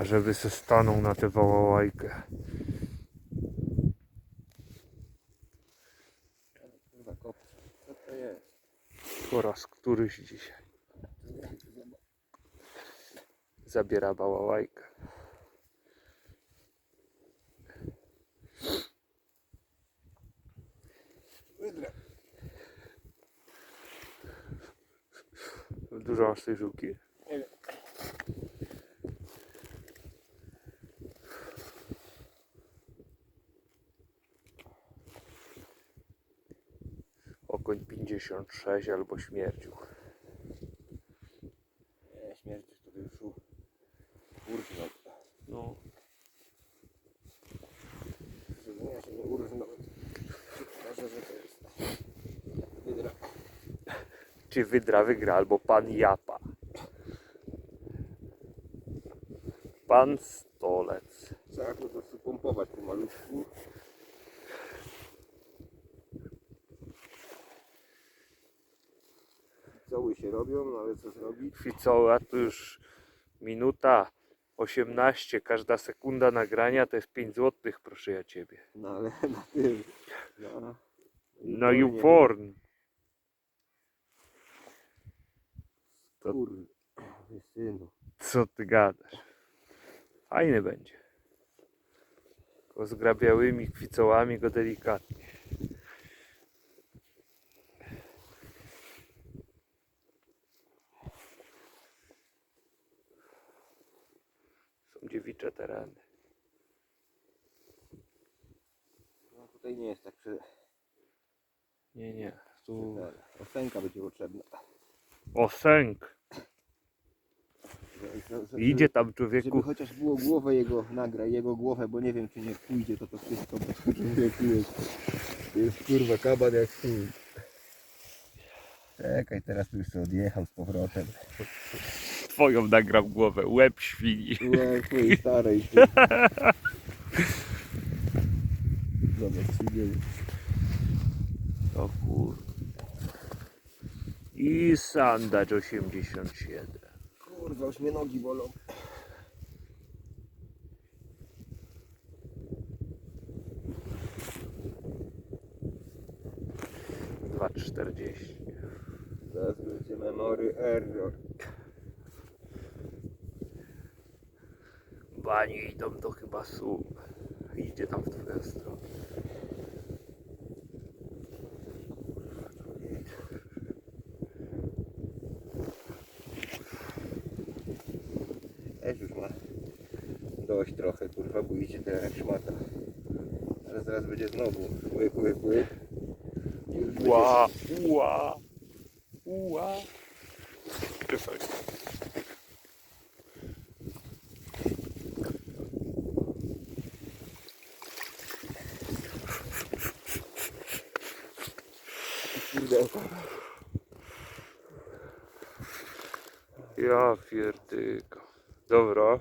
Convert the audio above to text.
A żeby se stanął na tę jest? Po raz któryś dzisiaj. Zabiera bałałajkę. Dużo masz tej żółki? Okoń 56 albo śmierciuch. Nie, śmierć to by już urżnął. No, Żeby ja się nie urżnął. Może, że to jest... Wydra. czy Wydra wygra, albo pan Japa. Pan Stolec. Trzeba po prostu pompować pomalutku. Cały się robią, no ale co zrobić? Ficoła to już minuta 18. Każda sekunda nagrania to jest 5 zł, proszę ja ciebie. No ale na tym... Na, Na YouPorn. To-. Synu. Co ty gadasz? Fajny będzie. Tylko z grabiałymi kwicołami go delikatnie. Są dziewicze tereny. No tutaj nie jest tak przy... Nie, nie. Tu Osenka będzie potrzebna. osęk. Że- że- że- Idzie tam Żeby człowieku. chociaż było głowę jego, nagraj jego głowę, bo nie wiem czy nie pójdzie to to wszystko, bo człowieku jest, jest kurwa kaban jak chuj. Czekaj, teraz tu już sobie odjechał z powrotem. Twoją nagrał głowę. Łeb świni. Twojej starej. Zobacz, świnie. O kur... I sandacz 87. Kurwa, już mnie nogi bolą. Dwa czterdzieści. Zaraz będzie memory error. Banie idą to chyba słup. Idzie tam w twoją stronę. Też już ma dość trochę, kurwa, bo idzie teraz jak szmata. Ale zaraz będzie znowu łyk, łyk, łyk. I już będzie- Ła, Ja pierdyka. Dobra.